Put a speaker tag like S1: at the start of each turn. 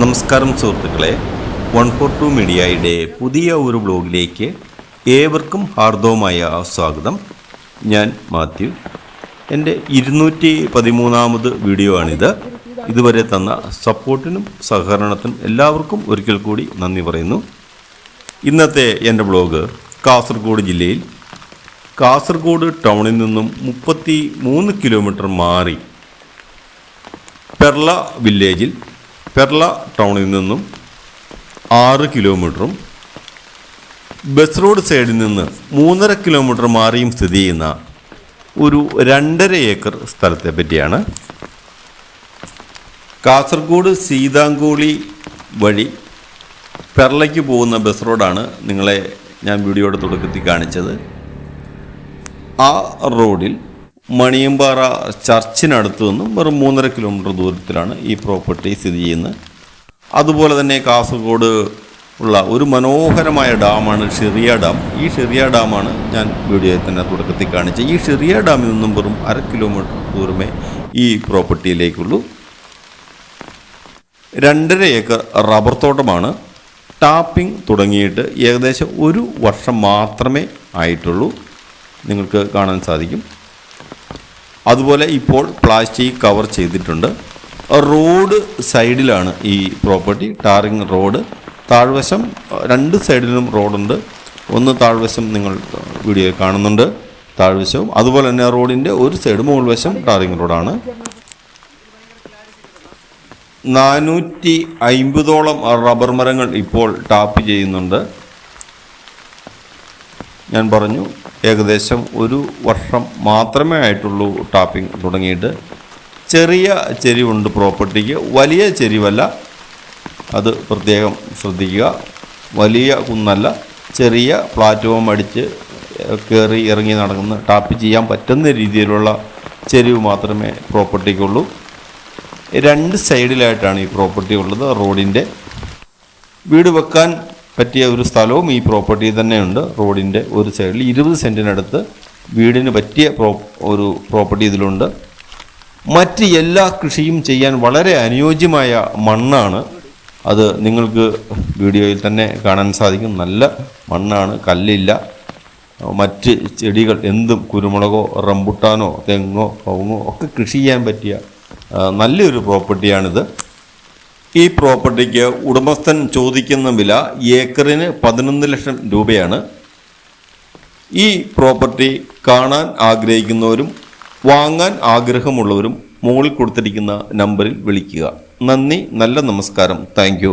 S1: നമസ്കാരം സുഹൃത്തുക്കളെ one four to മീഡിയയുടെ പുതിയ ഒരു ബ്ലോഗിലേക്ക് ഏവർക്കും ഹാർദവമായ സ്വാഗതം. ഞാൻ മാത്യു. എന്റെ ഇരുന്നൂറ്റി പതിമൂന്നാമത് വീഡിയോ ആണിത്. ഇതുവരെ തന്ന സപ്പോർട്ടിനും സഹകരണത്തിനും എല്ലാവർക്കും ഒരിക്കൽ കൂടി നന്ദി പറയുന്നു. ഇന്നത്തെ എന്റെ ബ്ലോഗ് കാസർഗോഡ് ജില്ലയിൽ. കാസർഗോഡ് ടൗണിൽ നിന്നും മുപ്പത്തി മൂന്ന് കിലോമീറ്റർ മാറി പെർള വില്ലേജിൽ പെർള ടൗണിൽ നിന്നും ആറ് കിലോമീറ്ററും ബസ് റോഡ് സൈഡിൽ നിന്ന് മൂന്നര കിലോമീറ്റർ മാറിയും സ്ഥിതി ചെയ്യുന്ന ഒരു രണ്ടര ഏക്കർ സ്ഥലത്തെ പറ്റിയാണ്. കാസർഗോഡ് സീതാങ്കോളി വഴി പെർളയ്ക്ക് പോകുന്ന ബസ് റോഡാണ് നിങ്ങളെ ഞാൻ വീഡിയോയുടെ തുടക്കത്തിൽ കാണിച്ചത്. ആ റോഡിൽ മണിയമ്പാറ ചർച്ചിനടുത്ത് നിന്നും വെറും മൂന്നര കിലോമീറ്റർ ദൂരത്തിലാണ് ഈ പ്രോപ്പർട്ടി സ്ഥിതി ചെയ്യുന്നത്. അതുപോലെ തന്നെ കാസർഗോഡ് ഉള്ള ഒരു മനോഹരമായ ഡാമാണ് ഷെറിയ ഡാം. ഈ ഷെറിയ ഡാമാണ് ഞാൻ വീഡിയോയിൽ തന്നെ തുടക്കത്തിൽ കാണിച്ചത്. ഈ ഷെറിയ ഡാമിൽ നിന്നും വെറും അര കിലോമീറ്റർ ദൂരമേ ഈ പ്രോപ്പർട്ടിയിലേക്കുള്ളൂ. രണ്ടര ഏക്കർ റബ്ബർ തോട്ടമാണ്. ടാപ്പിംഗ് തുടങ്ങിയിട്ട് ഏകദേശം ഒരു വർഷം മാത്രമേ ആയിട്ടുള്ളൂ. നിങ്ങൾക്ക് കാണാൻ സാധിക്കും. അതുപോലെ ഇപ്പോൾ പ്ലാസ്റ്റിക് കവർ ചെയ്തിട്ടുണ്ട്. റോഡ് സൈഡിലാണ് ഈ പ്രോപ്പർട്ടി. Tarring road. താഴ്വശം രണ്ട് സൈഡിലും റോഡുണ്ട്. ഒന്ന് താഴ്വശം നിങ്ങൾ വീഡിയോ കാണുന്നുണ്ട്. താഴ്വശവും. അതുപോലെ തന്നെ റോഡിന്റെ ഒരു സൈഡ് മുകൾ വശം ടാറിങ് റോഡാണ്. നാനൂറ്റി അയിമ്പതോളം റബ്ബർ മരങ്ങൾ ഇപ്പോൾ ടാപ്പ് ചെയ്യുന്നുണ്ട്. ഞാൻ പറഞ്ഞു ഏകദേശം ഒരു വർഷം മാത്രമേ ആയിട്ടുള്ളൂ ടാപ്പിംഗ് തുടങ്ങിയിട്ട്. ചെറിയ ചെരിവുണ്ട് പ്രോപ്പർട്ടിക്ക് വലിയ ചെരിവല്ല. അത് പ്രത്യേകം ശ്രദ്ധിക്കുക. വലിയ കുന്നല്ല ചെറിയ പ്ലാറ്റ്ഫോം അടിച്ച് കയറി ഇറങ്ങി നടക്കുന്ന ടാപ്പ് ചെയ്യാൻ പറ്റുന്ന രീതിയിലുള്ള ചെരിവ് മാത്രമേ പ്രോപ്പർട്ടിക്കുള്ളൂ. രണ്ട് സൈഡിലായിട്ടാണ് ഈ പ്രോപ്പർട്ടി ഉള്ളത് റോഡിന്റെ. വീട് വെക്കാൻ പറ്റിയ ഒരു സ്ഥലവും ഈ പ്രോപ്പർട്ടി തന്നെയുണ്ട്. റോഡിന്റെ ഒരു സൈഡിൽ ഇരുപത് സെന്റിനടുത്ത് വീടിന് പറ്റിയ പ്രോ ഒരു പ്രോപ്പർട്ടി ഇതിലുണ്ട്. മറ്റ് എല്ലാ കൃഷിയും ചെയ്യാൻ വളരെ അനുയോജ്യമായ മണ്ണാണ്. അത് നിങ്ങൾക്ക് വീഡിയോയിൽ തന്നെ കാണാൻ സാധിക്കും. നല്ല മണ്ണാണ് കല്ലില്ല. മറ്റ് ചെടികൾ എന്തും കുരുമുളകോ റംബുട്ടാനോ തെങ്ങോ കവുങ്ങോ ഒക്കെ കൃഷി ചെയ്യാൻ പറ്റിയ നല്ലൊരു പ്രോപ്പർട്ടിയാണിത് ഈ പ്രോപ്പർട്ടിക്ക് ഉടമസ്ഥൻ ചോദിക്കുന്ന വില ഏക്കറിന് പതിനൊന്ന് ലക്ഷം രൂപയാണ്. ഈ പ്രോപ്പർട്ടി കാണാൻ ആഗ്രഹിക്കുന്നവരും വാങ്ങാൻ ആഗ്രഹമുള്ളവരും മുകളിൽ കൊടുത്തിരിക്കുന്ന നമ്പറിൽ വിളിക്കുക. നന്ദി നല്ല നമസ്കാരം. താങ്ക്